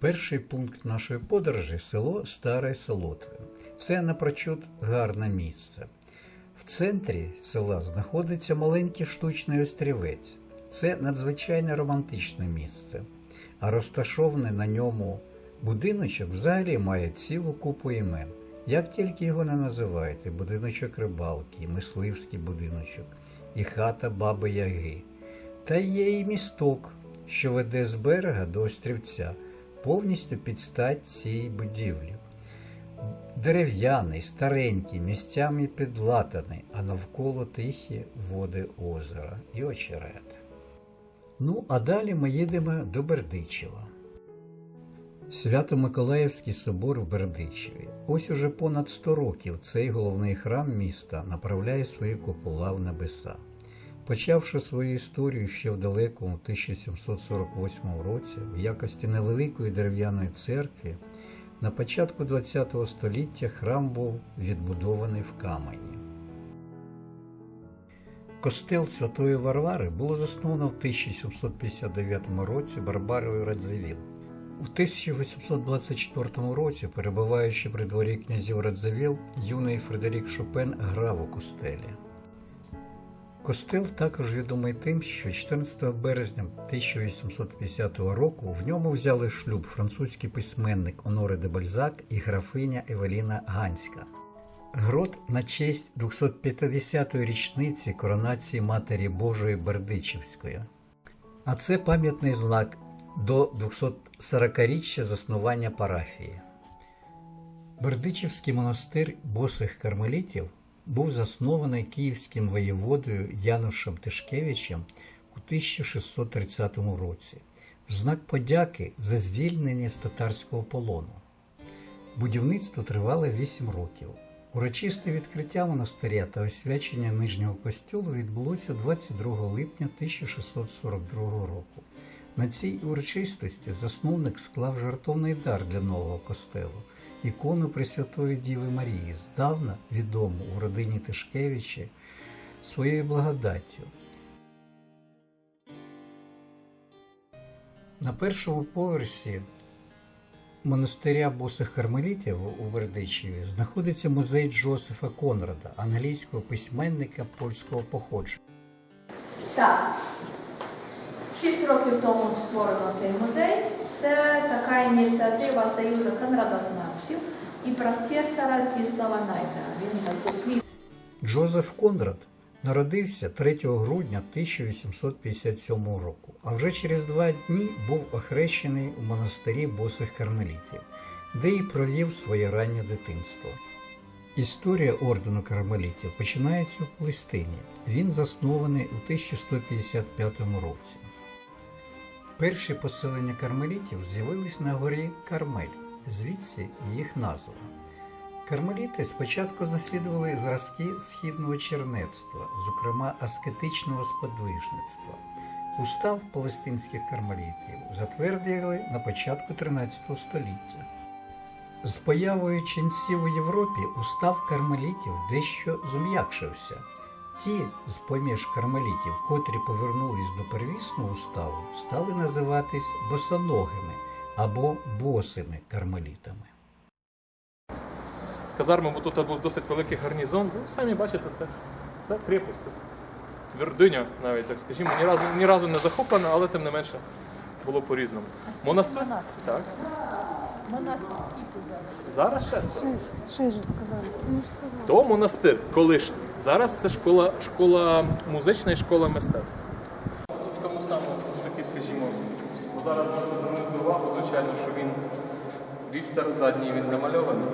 Перший пункт нашої подорожі село Старе Солотвин. Це напрочуд гарне місце. В центрі села знаходиться маленький штучний острівець. Це надзвичайно романтичне місце, а розташований на ньому будиночок взагалі має цілу купу імен. Як тільки його не називають, і будиночок рибалки, мисливський будиночок, і хата Баби Яги. Та є і місток, що веде з берега до острівця, повністю під стать цієї будівлі. Дерев'яний, старенький, місцями підлатаний, а навколо тихі води озера і очерет. Ну, а далі ми їдемо до Бердичева. Свято-Миколаївський собор в Бердичеві. Ось уже понад 100 років цей головний храм міста направляє свої купола в небеса. Почавши свою історію ще в далекому 1748 році в якості невеликої дерев'яної церкви, на початку ХХ століття храм був відбудований в камені. Костел Святої Варвари було засновано в 1759 році Барбарою Радзивіл. У 1824 році, перебуваючи при дворі князів Радзивіл, юний Фредерік Шопен грав у костелі. Костел також відомий тим, що 14 березня 1850 року в ньому взяли шлюб французький письменник Оноре де Бальзак і графиня Евеліна Ганська. Грот на честь 250-ї річниці коронації Матері Божої Бердичівської. А це пам'ятний знак до 240-річчя заснування парафії. Бердичівський монастир босих кармелітів був заснований київським воєводою Янушем Тишкевичем у 1630 році в знак подяки за звільнення з татарського полону. Будівництво тривало 8 років. Урочисте відкриття монастиря та освячення нижнього костюлу відбулося 22 липня 1642 року. На цій урочистості засновник склав жартовний дар для нового костелу ікону Пресвятої Діви Марії, здавна відому у родині Тишкевичі своєю благодаттю. На першому поверсі монастиря босих кармелітів у Бердичеві знаходиться музей Джозефа Конрада, англійського письменника польського походження. Так. Шість років тому створено цей музей. Це така ініціатива Союзу Конрадознавців і професора Здіслава Найдера. Він дослід... Джозеф Конрад народився 3 грудня 1857 року, а вже через два дні був охрещений у монастирі босих кармелітів, де і провів своє раннє дитинство. Історія ордену кармелітів починається у Палестині. Він заснований у 1155 році. Перші поселення кармелітів з'явились на горі Кармель, звідси їх назва. Кармеліти спочатку наслідували зразки східного чернецтва, зокрема аскетичного сподвижництва. Устав палестинських кармелітів затвердили на початку 13 століття. З появою ченців у Європі устав кармелітів дещо зм'якшився. Ті з поміж кармелітів, котрі повернулись до первісного уставу, стали називатись босоногими або босими кармелітами. казарми, бо тут був досить великий гарнізон. Ну, самі бачите, це, це крепость, це твердиня навіть, так скажімо. Ні разу, ні разу не захоплена, але тим не менше було по-різному. Монастир? Так. Зараз шестеро. Що ж сказали? Ну, сказали. То монастир колишній. Зараз це школа, школа музична і школа мистецтв. В тому самому, такий, скажімо, бо зараз можна звернути увагу, звичайно, що він вівтар задній він намальований.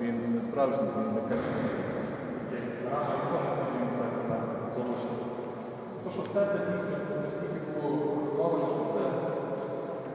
Він не справжній, він не картина. То, що все це дійсно настільки було славлено, що це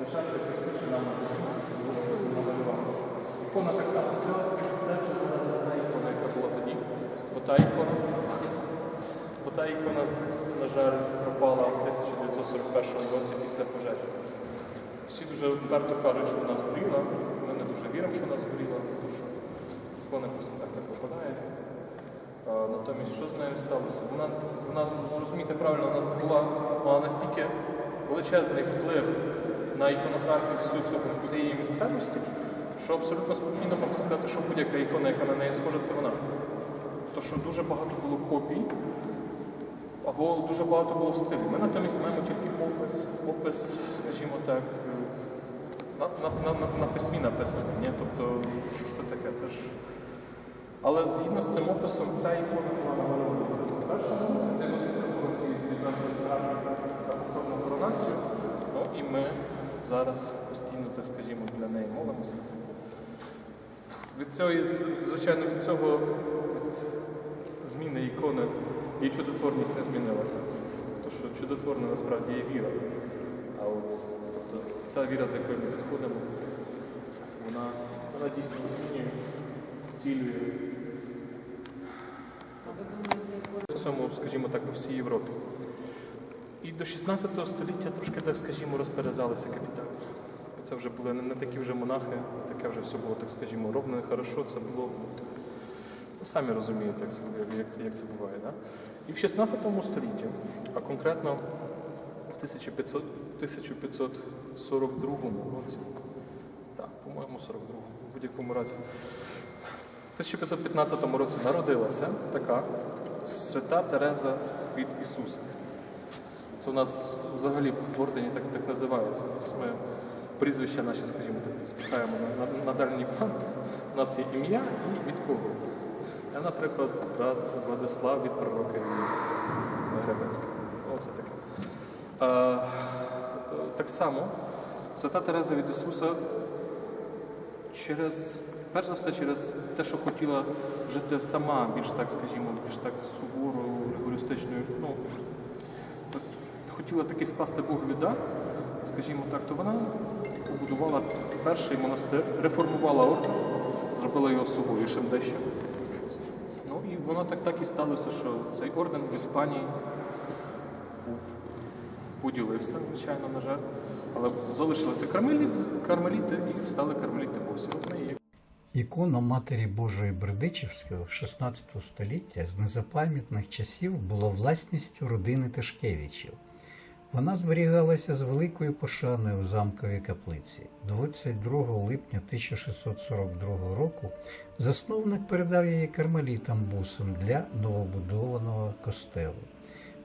лишався простіше нам намалювати. Ікона так само стояла, тому що це вже та ікона, яка була тоді. Бо та ікона, бо та ікона, на жаль, пропала в 1941 році після пожежі. Всі дуже вперто кажуть, що вона згоріла. Ми не дуже віримо, що вона згоріла, тому що ікони просто так не попадають. А, Натомість, що з нею сталося? Вона, вона зрозумійте правильно, вона була мала настільки величезний вплив на іконографії всю цю цієї місцевості, що абсолютно спокійно можна сказати, що будь-яка ікона, яка на неї схожа, це вона. То що дуже багато було копій, або дуже багато було в стилі. Ми натомість маємо тільки опис, опис, скажімо так, на, на, на, на, письмі написаний. Ні? Тобто, що ж це таке? Це ж... Але згідно з цим описом, ця ікона була намальована в першому році, 97 році відразу на повторну коронацію. Ну і ми зараз постійно, так скажімо, для неї молимося. Від цього, звичайно, від цього зміни ікони її чудотворність не змінилася. Тому що чудотворна насправді є віра. А от тобто, та віра, з якою ми підходимо, вона, вона дійсно змінює, зцілює. В цьому, скажімо так, по всій Європі. І до 16 століття трошки, так скажімо, розперезалися капітально. Це вже були не такі вже монахи, таке вже все було, так скажімо, ровно і хорошо. Це було, ну, самі розумієте, як це, як, як це буває. Да? І в 16 столітті, а конкретно в 1500, 1542 році, так, по-моєму, 42 в будь-якому разі. В 1515 році народилася така свята Тереза від Ісуса. Це у нас взагалі в ордені так, так називається. Ми прізвища наші, скажімо так, спихаємо на, на, на дальній план. У нас є ім'я і від кого. Я, наприклад, брат Владислав від пророка Іллі Гребенського. Оце таке. А, так само, свята Тереза від Ісуса через, перш за все, через те, що хотіла жити сама, більш так, скажімо, більш так суворо, ригористичною, ну, хотіла такий скласти Богові дар, скажімо так, то вона побудувала перший монастир, реформувала орден, зробила його суворішим дещо. Ну і воно так так і сталося, що цей орден в Іспанії був поділився, звичайно, на жаль. Але залишилися кармеліт, кармеліти і стали кармеліти. От ми. Ікона Матері Божої Бердичівської 16 століття з незапам'ятних часів була власністю родини Тишкевичів. Вона зберігалася з великою пошаною у замковій каплиці. 22 липня 1642 року засновник передав її кармелітам бусам для новобудованого костелу.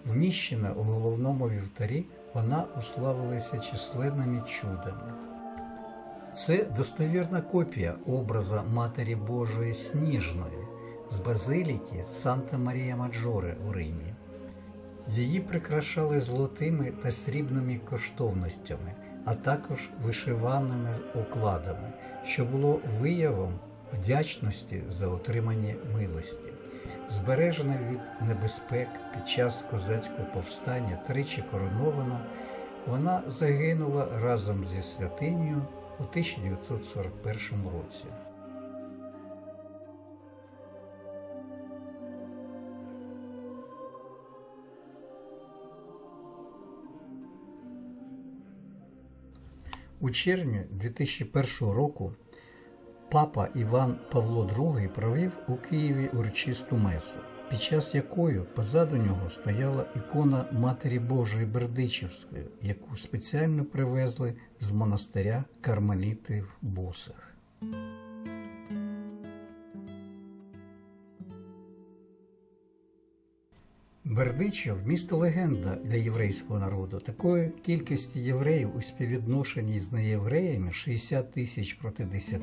Вміщена у головному вівтарі, вона уславилася численними чудами. Це достовірна копія образа Матері Божої Сніжної з базиліки Санта Марія Маджоре у Римі. Її прикрашали золотими та срібними коштовностями, а також вишиваними окладами, що було виявом вдячності за отримані милості. Збережена від небезпек під час козацького повстання тричі коронована, вона загинула разом зі святинею у 1941 році. У червні 2001 року папа Іван Павло II провів у Києві урочисту месу, під час якої позаду нього стояла ікона Матері Божої Бердичівської, яку спеціально привезли з монастиря кармелітів Босих. Бердичів місто легенда для єврейського народу. Такої кількості євреїв у співвідношенні з неєвреями 60 тисяч проти 10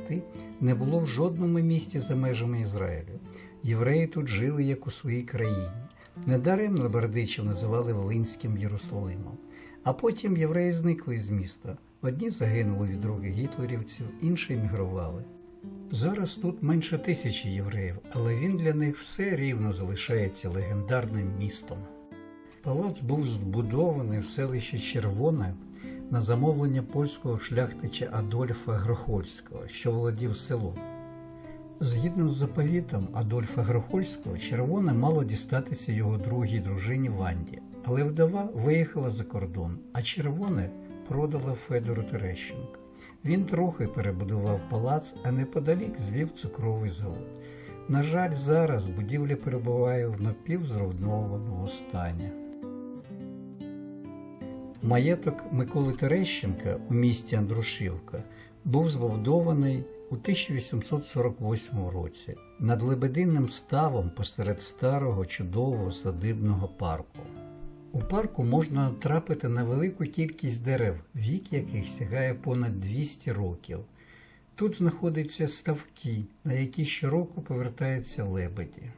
не було в жодному місті за межами Ізраїлю. Євреї тут жили як у своїй країні. Недаремно Бердичів називали Волинським Єрусалимом. А потім євреї зникли з міста. Одні загинули від рук гітлерівців, інші емігрували. Зараз тут менше тисячі євреїв, але він для них все рівно залишається легендарним містом. Палац був збудований в селищі Червоне на замовлення польського шляхтича Адольфа Грохольського, що володів селом. Згідно з заповітом Адольфа Грохольського, червоне мало дістатися його другій дружині Ванді, але вдова виїхала за кордон, а червоне продала Федору Терещенка. Він трохи перебудував палац, а неподалік звів цукровий завод. На жаль, зараз будівля перебуває в напівзруйнованому стані. Маєток Миколи Терещенка у місті Андрушівка був збудований у 1848 році над лебединним ставом посеред старого чудового садибного парку. У парку можна натрапити на велику кількість дерев, вік яких сягає понад 200 років. Тут знаходяться ставки, на які щороку повертаються лебеді.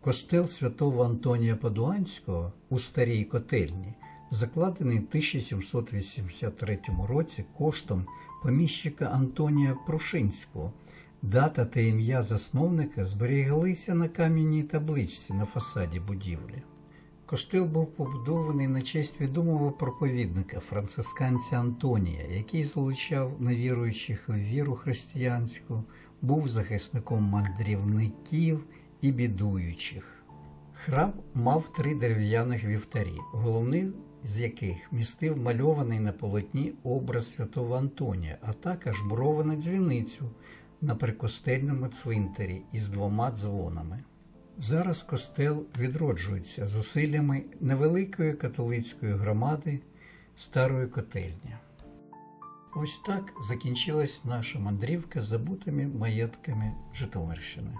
Костел святого Антонія Падуанського у старій котельні закладений в 1783 році коштом поміщика Антонія Прушинського. Дата та ім'я засновника зберігалися на кам'яній табличці на фасаді будівлі. Костел був побудований на честь відомого проповідника францисканця Антонія, який залучав невіруючих у віру християнську, був захисником мандрівників і бідуючих. Храм мав три дерев'яних вівтарі, головний з яких містив мальований на полотні образ святого Антонія, а також муровану дзвіницю на прикостельному цвинтарі із двома дзвонами. Зараз костел відроджується зусиллями невеликої католицької громади старої котельні. Ось так закінчилась наша мандрівка з забутими маєтками Житомирщини.